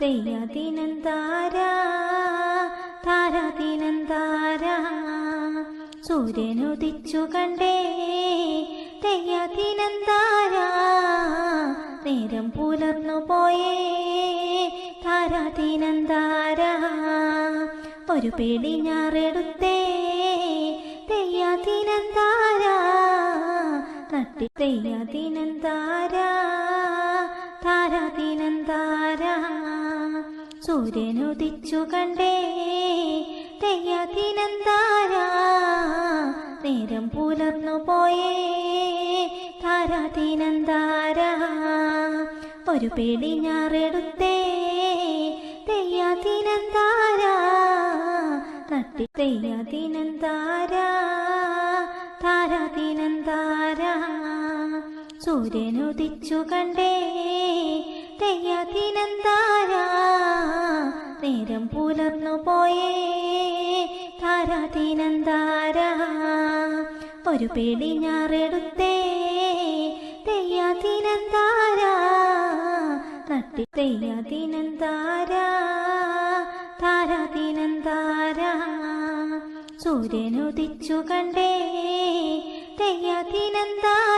തെയ്യദിനം താര താരദിനം താര സൂര്യനുദിച്ചു കണ്ടേ തെയ്യദിനം താര നേരം പുലർന്നു പോയേ താരാദിനം താര ഒരു പേടി ഞാറെടുത്തേ തെയ്യദിനം താര തട്ടി തെയ്യദിനം താര താരാദിനം താര സൂര്യനുദിച്ചു കണ്ടേ തെയ്യാതിനന്താര താര നേരം പുലർന്നു പോയേ താരാതിനന്താര താര ഒരു പേടി ഞാറെടുത്തേ തെയ്യാതിനന്താര നട്ടി തട്ടി തെയ്യദിനം താര താരാദിനം താര സൂര്യനുദിച്ചു കണ്ടേ തെയ്യാതിനന്താരാ താര നേരം പുലർന്നു പോയേ. താരാദിനം താര ഒരു പേടി ഞാറെടുത്തേ. തെയ്യദിനം താര തട്ടി തെയ്യദിനം താര താരാദിനം താര സൂര്യനുദിച്ചു കണ്ടേ തെയ്യദിനം താര